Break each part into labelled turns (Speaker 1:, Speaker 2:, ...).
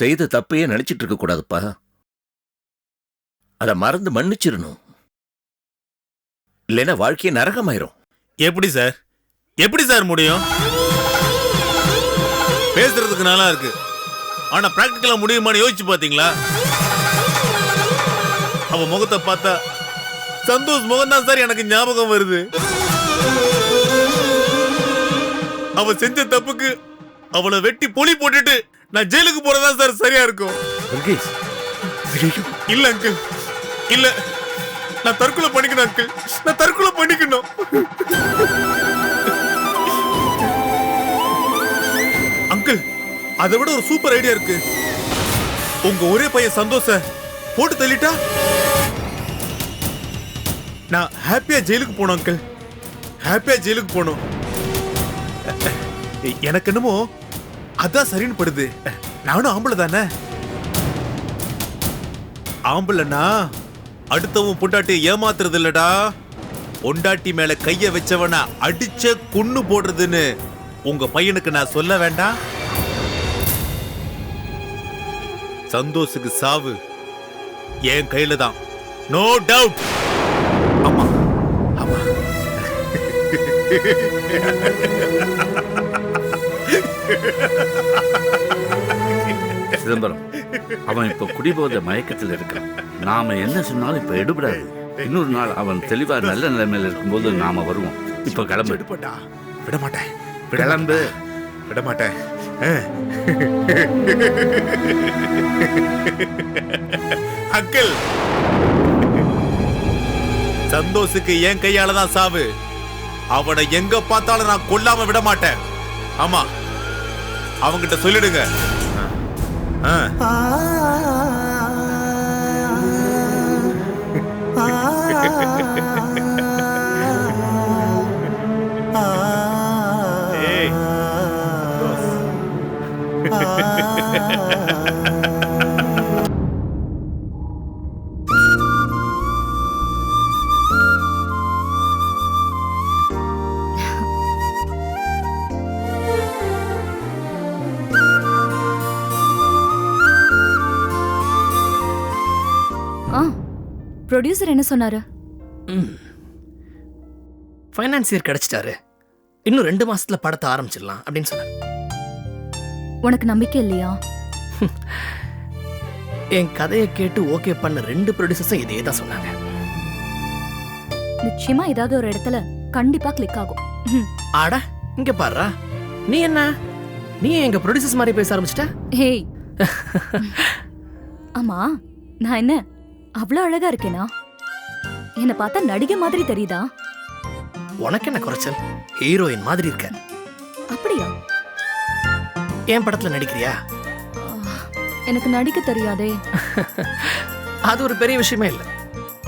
Speaker 1: செய்த தப்பையே நினைச்சிட்டு இருக்க கூடாதுப்பா. அதை மறந்து மன்னிச்சிடணும். இல்லைன்னா வாழ்க்கையே நரகமாயிரும்.
Speaker 2: எப்படி சார்? எப்படி சார் முடியும்? பேசுறதுக்கு நல்லா இருக்கு. ஆனா பிராக்டிக்கலா முடியுமான்னு யோசிச்சு பாத்தீங்களா? அவ முகத்தை பார்த்தா சந்தோஷ் முகம் தான் சார் எனக்கு ஞாபகம் வருது. அவ செஞ்ச தப்புக்கு அவளை வெட்டி பொலி போட்டுட்டு நான் ஜெயிலுக்கு போறதா சார் சரியா இருக்கும். இல்ல அங்கிள் இல்ல. நான் தற்கொலை பண்ணிக்கணும் அங்கிள் நான் தற்கொலை பண்ணிக்கணும். அங்கிள் அதை விட ஒரு சூப்பர் ஐடியா இருக்கு. உங்க ஒரே பையன் சந்தோஷ போட்டு தள்ளிட்டா? நான் ஹாப்பியா ஜெயிலுக்கு போனோம் அங்கிள் ஹாப்பியா ஜெயிலுக்கு போனோம் எனக்கு என்னமோ அதான் சரின்னு படுது நானும் ஆம்பளை தானே? ஆம்பளைனா அடுத்தவன் பொண்டாட்டி ஏமாத்துறது இல்லடா பொண்டாட்டி மேல கைய வச்சவன அடிச்ச குன்னு போடுறதுன்னு உங்க பையனுக்கு நான் சொல்ல வேண்டாம்? சந்தோஷுக்கு சாவு என் கையில தான். நோ டவுட் ஆமா ஆமா
Speaker 3: சிதம்பரம் அவன் இப்ப குடிபோத மயக்கத்தில் இருக்கான் நாம என்ன சொன்னாலும் இப்ப எடுபடாது. இன்னொரு நாள் அவன் தெளிவா நல்ல நிலைமையில இருக்கும்போது நாம வருவோம். இப்ப கிளம்பு.
Speaker 2: விடுப்பட்டா விட மாட்டேன்
Speaker 3: கிளம்பு.
Speaker 2: விட மாட்டேன் அங்கிள். சந்தோஷுக்கு என் கையால தான் சாவு. அவனை எங்க பார்த்தாலும் நான் கொல்லாம விட மாட்டேன் ஆமா அவங்கிட்ட சொல்லிடுங்க. ஆ.
Speaker 4: ப்ரொடியூசர் என்ன சொன்னாரு?
Speaker 5: ஃபைனான்சியர் கிடைச்சிட்டாரு. இன்னும் ரெண்டு மாசத்துல படத்தை ஆரம்பிச்சிடலாம் அப்படின்னு சொன்னார்.
Speaker 4: உனக்கு நம்பிக்கை இல்லையா?
Speaker 5: என் கதையை கேட்டு ஓகே பண்ண ரெண்டு ப்ரொடியூசர்ஸும் இதே தான் சொன்னாங்க.
Speaker 4: நிச்சயமா ஏதாவது ஒரு இடத்துல கண்டிப்பா கிளிக் ஆகும்.
Speaker 5: ஆட இங்க பாருடா. நீ என்ன? நீ எங்க ப்ரொடியூசர்ஸ் மாதிரி பேச ஆரம்பிச்சிட்ட?
Speaker 4: ஹேய். ஆமா நான் என்ன? அவ்வளவு அழகா இருக்கேனா? என்ன பார்த்தா நடிகை மாதிரி தெரியுதா?
Speaker 5: உனக்கு என்ன குறைச்சல்? ஹீரோயின் மாதிரி இருக்க.
Speaker 4: அப்படியா?
Speaker 5: என் படத்துல நடிக்கிறியா?
Speaker 4: எனக்கு நடிக்க தெரியாதே.
Speaker 5: அது ஒரு பெரிய விஷயமே இல்ல.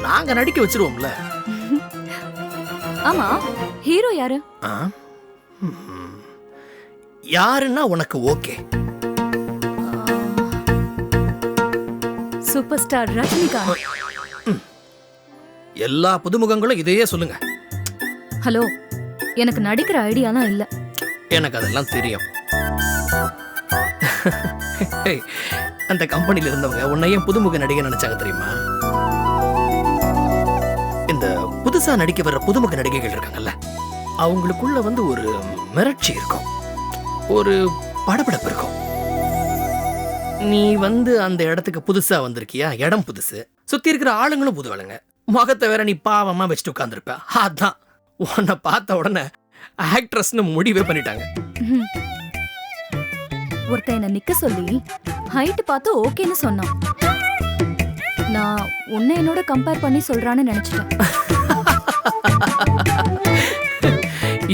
Speaker 5: நாங்க நடிக்க வச்சிருவோம்ல.
Speaker 4: ஆமா ஹீரோ யாரு?
Speaker 5: ஆ? யாருன்னா உனக்கு ஓகே.
Speaker 4: Super star Rajinikanth.
Speaker 5: எல்லா புதுமுகங்களும் இதையே சொல்லுங்க.
Speaker 4: ஹலோ எனக்கு நடிக்கிற ஐடியாலாம் இல்ல.
Speaker 5: எனக்கு அதெல்லாம் தெரியும். அந்த கம்பெனில இருந்தவங்க உன்னையும் புதுமுக நடிகை நினைச்சாங்க தெரியுமா? இந்த புதுசா நடிக்க வர்ற புதுமுக நடிகைகள் இருக்காங்கல்ல அவங்களுக்குள்ள வந்து ஒரு மிரட்சி இருக்கும். ஒரு படபடப்பு இருக்கும். நீ வந்து அந்த இடத்துக்கு புதுசா வந்திருக்கியா? இடம் புதுசு. சுத்தி இருக்கிற ஆளுங்களும் புது ஆளுங்க முகத்தை வேற நீ பாவமா வச்சுட்டு உட்காந்துருப்ப அதான். உன்னை பார்த்த உடனே ஆக்ட்ரஸ்னு முடிவே பண்ணிட்டாங்க.
Speaker 4: ஒருத்தன் என்ன நிக்க சொல்லி ஹைட் பார்த்து ஓகேன்னு சொன்னான். நான் உன்னை என்னோட கம்பேர் பண்ணி சொல்றான்னு நினைச்சிட்டேன்.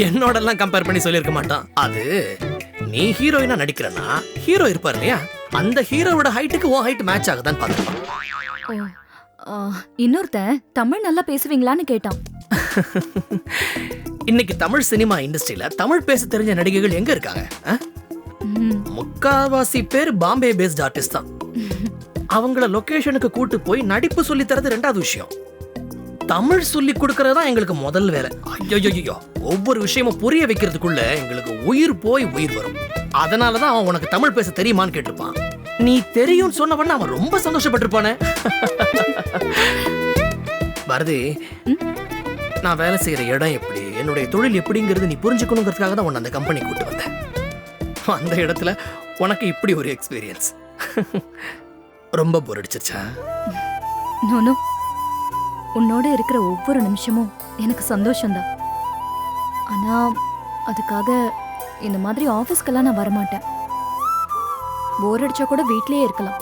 Speaker 5: என்னோடலாம் கம்பேர் பண்ணி சொல்லியிருக்க மாட்டான். அது நீ ஹீரோயினா நடிக்கிறனா? ஹீரோ இருப்பார் இல்லையா? அந்த ஹீரோவோட ஹைட்டுக்கு உன் ஹைட் மேட்ச் ஆகுதான்னு பார்த்துப்பான்
Speaker 4: ஓ ஆ, இன்னொருத்தன் தமிழ் நல்லா பேசுவீங்களான்னு கேட்டான்.
Speaker 5: இன்னைக்கு தமிழ் சினிமா இண்டஸ்ட்ரியில தமிழ் பேச தெரிஞ்ச நடிகைகள் எங்க இருக்காங்க? முக்காவாசி பேர் பாம்பே பேஸ்ட் ஆர்டிஸ்ட் தான். அவங்கள லொகேஷனுக்கு கூட்டு போய் நடிப்பு சொல்லி தரது ரெண்டாவது விஷயம். தமிழ் சொல்லி கொடுக்கறதா எங்களுக்கு முதல் வேலை. ஐயோ ஒவ்வொரு விஷயமும் புரிய வைக்கிறதுக்குள்ள எங்களுக்கு உயிர் போய் உயிர் வரும். அதனால தான் அவன் உனக்கு தமிழ் பேச தெரியுமான்னு கேட்டிருப்பான். நீ தெரியும்னு சொன்னவன அவன் ரொம்ப சந்தோஷப்பட்டிருப்பானே. பாரதி நான் வேலை செய்யற இடம் எப்படி என்னுடைய தொழில் எப்படிங்கிறது நீ புரிஞ்சுக்கணுங்கிறதுக்காக தான் உன்னை அந்த கம்பெனி கூட்டு வந்தேன். அந்த இடத்துல உனக்கு இப்படி ஒரு எக்ஸ்பீரியன்ஸ் ரொம்ப போர் அடிச்சிருச்சா?
Speaker 4: நோனோ உன்னோட இருக்கிற ஒவ்வொரு நிமிஷமும் எனக்கு சந்தோஷம்தான். ஆனா அதுக்காக இந்த மாதிரி ஆஃபீஸ்க்கெல்லாம் நான் வரமாட்டேன். போர் அடிச்சா கூட வீட்லயே இருக்கலாம்.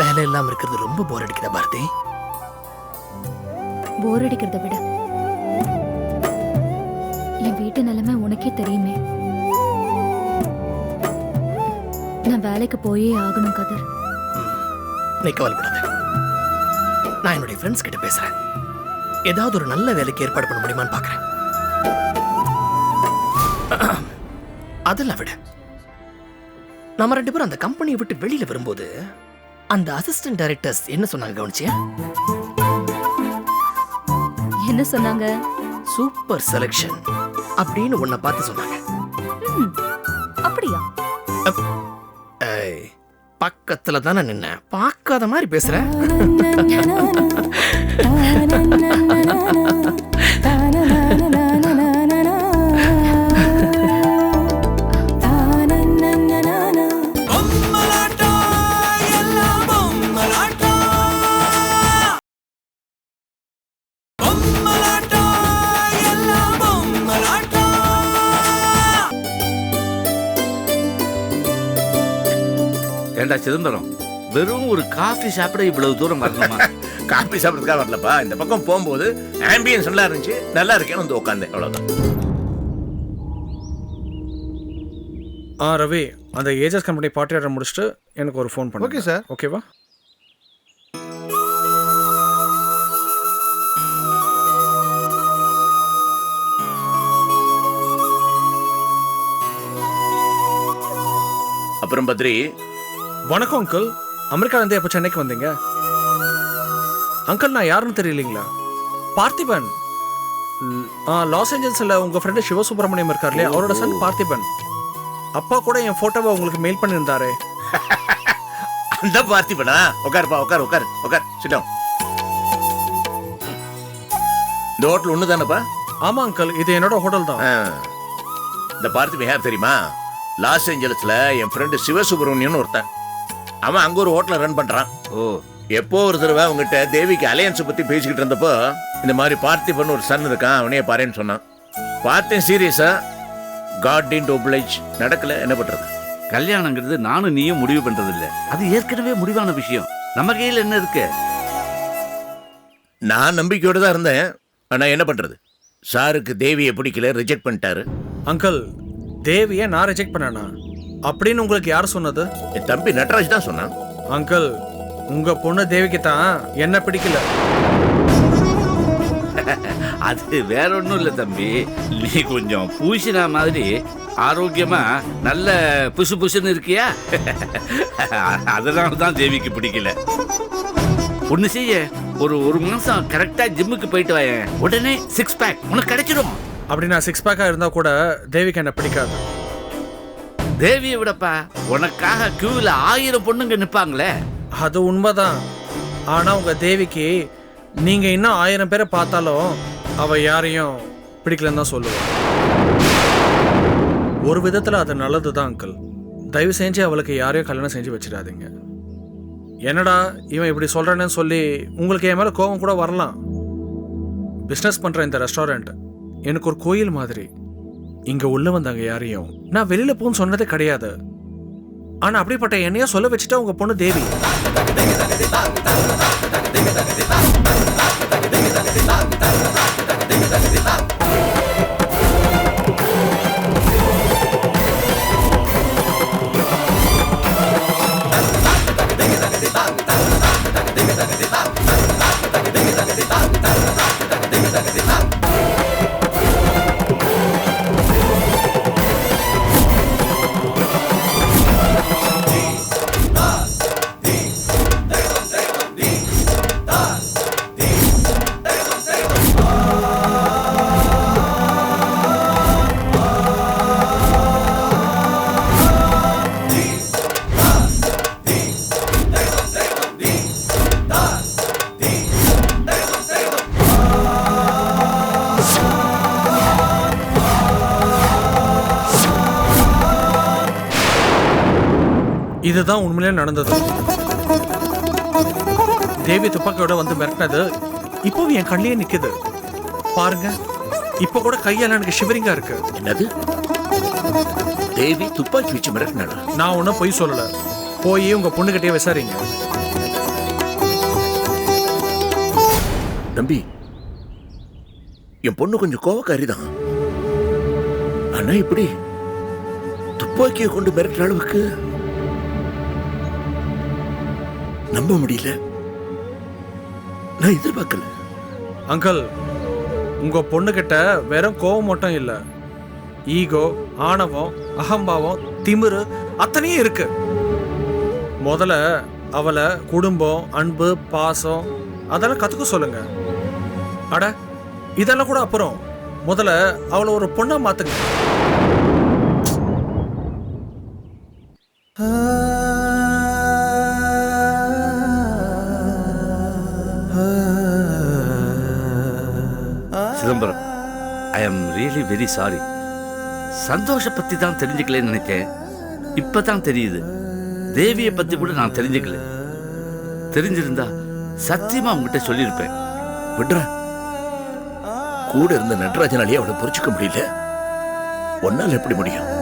Speaker 5: வேலை இல்லாம இருக்கிறது ரொம்ப போர் அடிக்குதா பாரதி?
Speaker 4: போர் அடிக்கிறத விட என் வீட்டு நிலைமை உனக்கே தெரியுமே. நான் வேலைக்கு போயே ஆகணும் கதர்.
Speaker 5: நீ கவலைப்படாத நான் என்னுடைய ஃப்ரெண்ட்ஸ் கிட்ட பேசுறேன். ஏதாவது ஒரு நல்ல வேலைக்கு ஏற்பாடு பண்ண முடியுமான்னு பார்க்கறேன் அதெல்லாம் விட. நம்ம ரெண்டு பேரும் அந்த கம்பெனியை விட்டு வெளியில வரும்போது அந்த அசிஸ்டன்ட் டைரக்டர்ஸ் என்ன சொன்னாங்க கவனிச்சியா?
Speaker 4: என்ன சொன்னாங்க?
Speaker 5: சூப்பர் செலெக்ஷன் அப்படின்னு உன்னை பார்த்து சொன்னாங்க.
Speaker 4: அப்படியா?
Speaker 5: பக்கத்துல தானே நின்ன பார்க்காத மாதிரி பேசுற.
Speaker 3: சிதம்பரம் வெறும் ஒரு காஃபி சாப்பிட இவ்வளவு தூரம் வரணுமா?
Speaker 1: காப்பி சாப்பிட்றதுக்காக வரலப்பா. இந்த பக்கம் போகும்போது ஆம்பியன்ஸ் நல்லா இருந்துச்சு. நல்லா இருக்கேன்னு வந்து உட்காந்தேன் அவ்வளவுதான்.
Speaker 6: ஆ ரவி அந்த ஏஜஸ் கம்பெனி பார்ட்டி ஆர்டர் முடிச்சுட்டு எனக்கு ஒரு ஃபோன் பண்ணு
Speaker 7: ஓகே சார்
Speaker 6: ஓகேவா
Speaker 1: அப்புறம் பத்ரி
Speaker 6: வணக்கம் அங்கிள் அமெரிக்காலேருந்து எப்போ சென்னைக்கு வந்தீங்க? அங்கிள் நான் யாருன்னு தெரியலீங்களா? பார்த்திபன். லாஸ் ஏஞ்சல்ஸில் உங்கள் ஃப்ரெண்டு சிவசுப்ரமணியம் இருக்கார் இல்லையா அவரோட சன் பார்த்திபன். அப்பா கூட என் ஃபோட்டோவை உங்களுக்கு மெயில் பண்ணியிருந்தாரே.
Speaker 1: அந்த பார்த்திபனா? உட்காருப்பா உட்கார் உட்கார் உட்கார் சிட்டம் இந்த ஹோட்டல் ஒன்று தானேப்பா
Speaker 6: ஆமாம் அங்கிள் இது என்னோட ஹோட்டல் தான்.
Speaker 1: இந்த பார்த்திபன் யார் தெரியுமா? லாஸ் ஏஞ்சல்ஸ்ல என் ஃப்ரெண்டு சிவசுப்ரமணியன் ஒருத்தன். அவன் அங்க ஒரு ஹோட்டலை ரன் பண்றான்.
Speaker 3: ஓ.
Speaker 1: எப்போ ஒரு தடவை அவங்ககிட்ட தேவிக்கு அலையன்ஸ் பத்தி பேசிக்கிட்டு இருந்தப்போ இந்த மாதிரி பார்த்திபன் ஒரு சன் இருக்கான் அவனே பாருன்னு சொன்னான். பார்த்தேன் சீரியஸா காட் இன் ஒப்ளைச் நடக்கல என்ன பண்றது?
Speaker 3: கல்யாணங்கிறது நானும் நீயும் முடிவு பண்றது இல்ல அது ஏற்கனவே முடிவான விஷயம். நம்ம கையில என்ன இருக்கு?
Speaker 1: நான் நம்பிக்கையோட தான் இருந்தேன். ஆனா என்ன பண்றது? சாருக்கு தேவியை பிடிக்கல ரிஜெக்ட் பண்ணிட்டாரு.
Speaker 6: அங்கிள் தேவியை நான் ரிஜெக்ட் பண்ணேனா? அப்படின்னு உங்களுக்கு யார் சொன்னது?
Speaker 1: என் தம்பி நட்ராஜ் தான் சொன்னான்.
Speaker 6: அங்கிள் உங்க பொண்ணு தேவிக்கு தான் என்ன பிடிக்கல?
Speaker 3: அது வேற ஒண்ணும் இல்ல தம்பி. நீ கொஞ்சம் பூசினா மாதிரி ஆரோக்கியமா நல்ல புசு புசுன்னு இருக்கியா? அதனால தான் தேவிக்கு பிடிக்கல. ஒண்ணு செய்ய ஒரு ஒரு மாசம் கரெக்டா ஜிம்முக்கு போயிட்டு வாயேன். உடனே சிக்ஸ் பேக் உனக்கு கிடைச்சிடும்
Speaker 6: அப்படி நான் சிக்ஸ் பேக்கா இருந்தா கூட தேவிக்கு என்ன பிடிக்காது.
Speaker 3: தேவியை விடப்பா உனக்காக கியூல ஆயிரம் பொண்ணுங்க நிப்பாங்களே.
Speaker 6: அது உண்மைதான். ஆனா உங்க தேவிக்கு நீங்க இன்னும் ஆயிரம் பேரை பார்த்தாலும் அவ யாரையும் பிடிக்கலன்னு தான் சொல்லுவா. ஒரு விதத்தில் அது நல்லது தான் அங்கிள். தயவு செஞ்சு அவளுக்கு யாரையும் கல்யாணம் செஞ்சு வச்சிடாதீங்க. என்னடா இவன் இப்படி சொல்கிறேன்னு சொல்லி உங்களுக்கு என் மேலே கோபம் கூட வரலாம். பிஸ்னஸ் பண்ணுற இந்த ரெஸ்டாரண்ட் எனக்கு ஒரு கோயில் மாதிரி. இங்க உள்ள வந்தாங்க யாரையும். நான் வெளியில போன்னு சொன்னதே கிடையாது. ஆனா அப்படிப்பட்ட என்னைய சொல்ல வச்சுட்டா உங்க பொண்ணு தேவி. இதுதான் உண்மையிலே நடந்தது. தேவி துப்பாக்கியோட வந்து மிரட்டினது. இப்போவும் என் கண்ணிலே நிக்குது. பாருங்க இப்போ கூட கையால எனக்கு ஷிவரிங்கா இருக்கு.
Speaker 1: என்னது? தேவி துப்பாக்கி வச்சு மிரட்டினாடா
Speaker 6: நான் ஒன்றும் பொய் சொல்லல. போய் உங்க பொண்ணுகிட்டயே விசாரிங்க.
Speaker 1: தம்பி என் பொண்ணு கொஞ்சம் கோவக்காரி தான் ஆனா இப்படி துப்பாக்கியை கொண்டு மிரட்டுற அளவுக்கு நம்ப முடியல. நான் எதிர்பார்க்கல.
Speaker 6: அங்கிள் உங்க பொண்ணுகிட்ட வெறும் கோவம் மட்டும் இல்லை. ஈகோ ஆணவம் அகம்பாவம் திமிரு அத்தனையும் இருக்கு. முதல்ல அவளை குடும்பம் அன்பு பாசம் அதெல்லாம் கற்றுக்க சொல்லுங்க. அட இதெல்லாம் கூட அப்புறம். முதல்ல அவளை ஒரு பொண்ணை
Speaker 3: மாற்றுங்க ரியலி வெரி சாரி சந்தோஷ பத்தி தான் தெரிஞ்சுக்கலன்னு நினைச்சேன் இப்பதான் தெரியுது. தேவியை பத்தி கூட நான் தெரிஞ்சுக்கல. தெரிஞ்சிருந்தா சத்தியமா உங்ககிட்ட சொல்லியிருப்பேன்.
Speaker 1: விட்றா. கூட இருந்த நடராஜனாலேயே அவளை புரிச்சுக்க முடியல. ஒன்னால எப்படி முடியும்?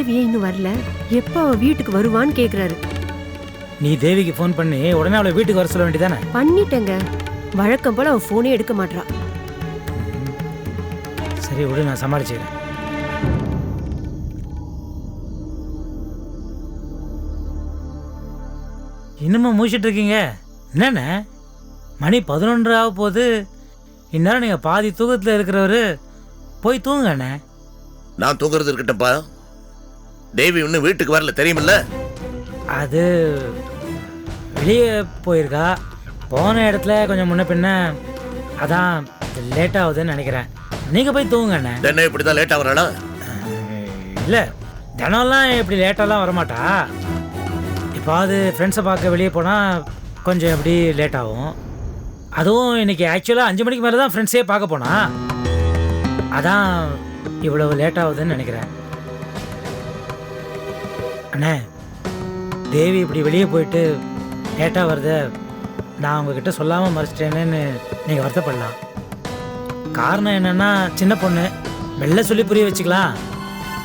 Speaker 8: தேவியே இன்னும் வரல. எப்ப அவ வீட்டுக்கு வருவான்னு கேக்குறாரு.
Speaker 7: நீ தேவிக்கு ஃபோன் பண்ணி உடனே அவளை வீட்டுக்கு வர சொல்ல வேண்டியதானே?
Speaker 8: பண்ணிட்டேங்க. வழக்கம் போல அவ போனே எடுக்க மாட்றா.
Speaker 7: சரி விடு நான் சமாளிச்சுக்கிறேன். இன்னுமா மூச்சிட்டு இருக்கீங்க? என்னண்ணே? மணி பதினொன்று ஆக போகுது. இந்நேரம் நீங்கள் பாதி தூக்கத்தில் இருக்கிறவரு. போய் தூங்குங்க அண்ணே
Speaker 1: நான் தூங்குறது இருக்கட்டும்ப்பா. தேவி இன்னும் வீட்டுக்கு வரல தெரியுமில்ல?
Speaker 7: அது வெளியே போயிருக்கா. போன இடத்துல கொஞ்சம் முன்ன பின்ன அதான் லேட் ஆகுதுன்னு நினைக்கிறேன். நீங்கள் போய் தூங்குங்க அண்ணே.
Speaker 1: என்ன இப்படிதான் லேட்டா வராளா
Speaker 7: இல்லை தினம்லாம் இப்படி லேட்டாலாம் வரமாட்டா. இப்பாவது ஃப்ரெண்ட்ஸை பார்க்க வெளியே போனால் கொஞ்சம் எப்படி லேட் ஆகும். அதுவும் இன்னைக்கு ஆக்சுவலாக அஞ்சு மணிக்கு மேலே தான் ஃப்ரெண்ட்ஸே பார்க்க போனா. அதான் இவ்வளவு லேட் ஆகுதுன்னு நினைக்கிறேன். அண்ணே தேவி இப்படி வெளியே போயிட்டு லேட்டாக வருத நான் உங்ககிட்ட சொல்லாமல் மறைச்சிட்டேனேன்னு நீங்கள் வருத்தப்படலாம். காரணம் என்னன்னா சின்ன பொண்ணு மெல்ல சொல்லி புரிய வச்சுக்கலாம்.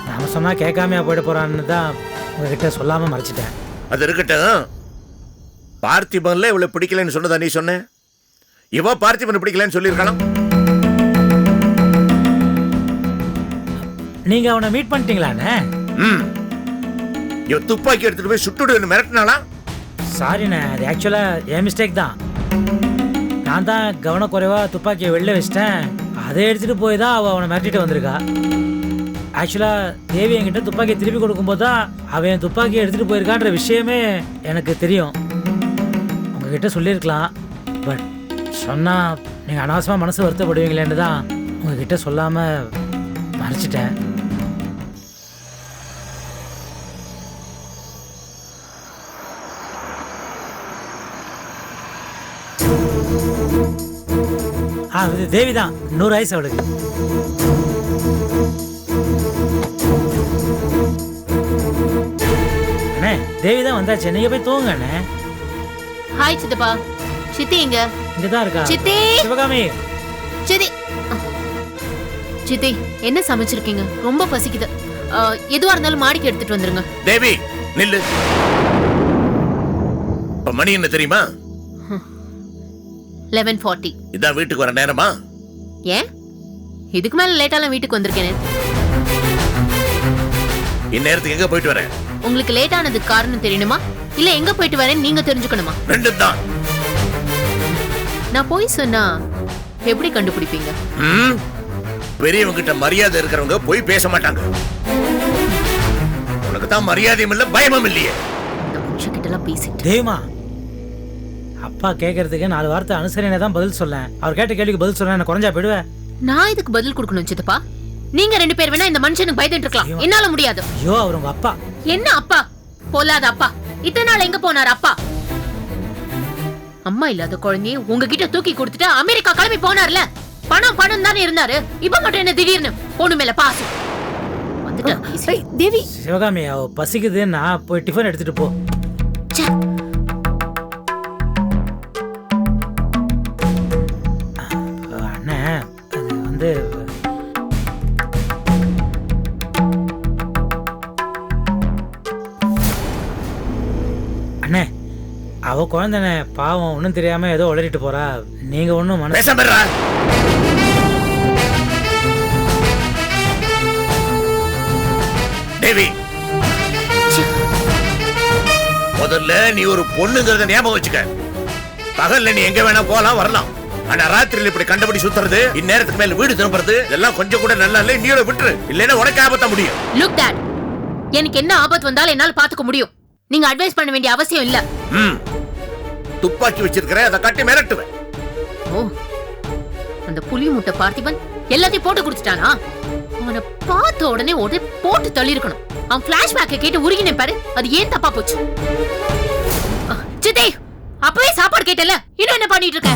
Speaker 7: நாம சொன்னா கேட்காமையா போயிட போறான்னு தான் உங்ககிட்ட சொல்லாம மறைச்சிட்டேன்.
Speaker 1: அது இருக்கட்டும். பார்த்திபன்ல இவளை பிடிக்கலன்னு சொன்னதா நீ சொன்ன? இவ பார்த்திபன் பிடிக்கலன்னு சொல்லியிருக்கலாம்
Speaker 7: நீங்க அவனை மீட் பண்ணிட்டீங்களாண்ணே?
Speaker 1: ம். இவ துப்பாக்கி எடுத்துட்டு போய் சுட்டுடுன்னு மிரட்டினாளா?
Speaker 7: சாரிண்ணே அது ஆக்சுவலா என் மிஸ்டேக் தான். நான் தான் கவனக்குறைவா துப்பாக்கியை வெளில வச்சிட்டேன். அதை எடுத்துட்டு போய் தான் அவள் அவனை மிரட்டிட்டு வந்திருக்கா. ஆக்சுவலா தேவி என்கிட்ட துப்பாக்கியை திருப்பி கொடுக்கும்போது தான் அவன் என் துப்பாக்கியை எடுத்துட்டு போயிருக்கான்ற விஷயமே எனக்கு தெரியும். உங்ககிட்ட சொல்லியிருக்கலாம். பட் சொன்னால் நீங்கள் அனாவசமாக மனசு வருத்தப்படுவீங்களேன்னு தான் உங்ககிட்ட சொல்லாமல் மறைச்சிட்டேன். இது தேவி தான் நூறு வயசு அவளுக்கு. அண்ணே தேவி தான் வந்தாச்சு. நீங்க போய் தூங்குங்க அண்ணே.
Speaker 9: ஹாய் சித்தப்பா. சித்தி எங்க?
Speaker 7: இங்க தான் இருக்கா?
Speaker 9: சித்தி!
Speaker 7: சிவகாமி.
Speaker 9: சித்தி! சித்தி என்ன சமைச்சிருக்கீங்க? ரொம்ப பசிக்குது. ஆ, எதுவா இருந்தாலும் மாடிக்கு எடுத்துட்டு வந்துருங்க.
Speaker 1: தேவி நில்லு. இப்ப மணி என்ன தெரியுமா?
Speaker 9: லெவன் ஃபார்ட்டி
Speaker 1: இதான் வீட்டுக்கு வர நேரமா?
Speaker 9: ஏன்? இதுக்கு மேல லேட்டாலாம் வீட்டுக்கு வந்திருக்கேனே.
Speaker 1: இந்நேரத்துக்கு எங்க போயிட்டு வரேன்
Speaker 9: உங்களுக்கு லேட் ஆனதுக்கு காரணம் தெரியணுமா? இல்ல எங்க போயிட்டு வரேன்னு நீங்க தெரிஞ்சுக்கணுமா?
Speaker 1: ரெண்டு தான்.
Speaker 9: நான் போய் சொன்னா எப்படி கண்டுபிடிப்பீங்க?
Speaker 1: ம்? பெரியவங்க கிட்ட மரியாதை இருக்கிறவங்க போய் பேச மாட்டாங்க. உனக்கு தான் மரியாதையும் இல்ல பயமும் இல்லையே.
Speaker 9: இந்த மனுஷன் கிட்ட எல்லாம் பேசிட்டு
Speaker 7: தெய்வமா அப்பா கேட்கறதுக்கு நாலு வார்த்தை அனுசரணை தான் பதில் சொல்லேன் அவர் கேட்ட கேள்விக்கு பதில் சொல்ல என்ன குறைஞ்சா போயிடுவேன்
Speaker 9: நான் இதுக்கு பதில் கொடுக்கணும் சித்தப்பா. நீங்க ரெண்டு பேர் வேணா இந்த மனுஷனுக்கு பயந்துட்டு இருக்கலாம். என்னால முடியாது.
Speaker 7: ஐயோ அவர் உங்க அப்பா.
Speaker 9: என்ன அப்பா? பொல்லாத அப்பா. இத்தனை நாள் எங்க போனார் அப்பா? அம்மா இல்லாத குழந்தைய உங்ககிட்ட தூக்கி கொடுத்துட்டு அமெரிக்கா கிளம்பி போனார்ல. பணம் பணம் தானே இருந்தாரு. இப்ப மட்டும் என்ன திடீர்னு? பொண்ணு மேல பாசம் வந்துட்டான் பேசி.
Speaker 8: ஏய், தேவி.
Speaker 7: சிவகாமி அவ பசிக்குதுன்னா போய் டிஃபன் எடுத்துட்டு போ. அவ குழந்தைண்ணே பாவம் ஒன்றும் தெரியாம ஏதோ உளறிட்டு போறா. நீங்க ஒன்றும் மனசு.
Speaker 1: தேவி முதல்ல நீ ஒரு பொண்ணுங்கிறத ஞாபகம் வச்சுக்க. பகல்ல நீ எங்க வேணா போலாம் வரலாம். ஆனா ராத்திரில இப்படி கண்டபடி சுத்துறது இந்நேரத்துக்கு மேல வீடு திரும்புறது இதெல்லாம் கொஞ்சம் கூட நல்லா இல்ல நீயோட விட்டுரு. இல்லைன்னா உனக்கு ஆபத்தா முடியும்.
Speaker 9: லுக் டாட் எனக்கு என்ன ஆபத்து வந்தாலும் என்னால பாத்துக்க முடியும். நீங்க அட்வைஸ் பண்ண வேண்டிய அவசியம் இல்ல.
Speaker 1: ம். துப்பாக்கி வச்சிருக்கிறேன் அதை கட்டி மிரட்டுவேன்.
Speaker 9: ஓ அந்த புலி முட்டை பார்த்திபன் எல்லாத்தையும் போட்டு குடிச்சிட்டானா? அவனை பார்த்த உடனே உடனே போட்டு தள்ளியிருக்கணும். அவன் பிளாஷ்பேக்கை கேட்டு உருகினேன் பாரு. அது ஏன் தப்பா போச்சு? சித்தே அப்பவே சாப்பாடு கேட்டல இன்னும் என்ன பண்ணிட்டு இருக்க?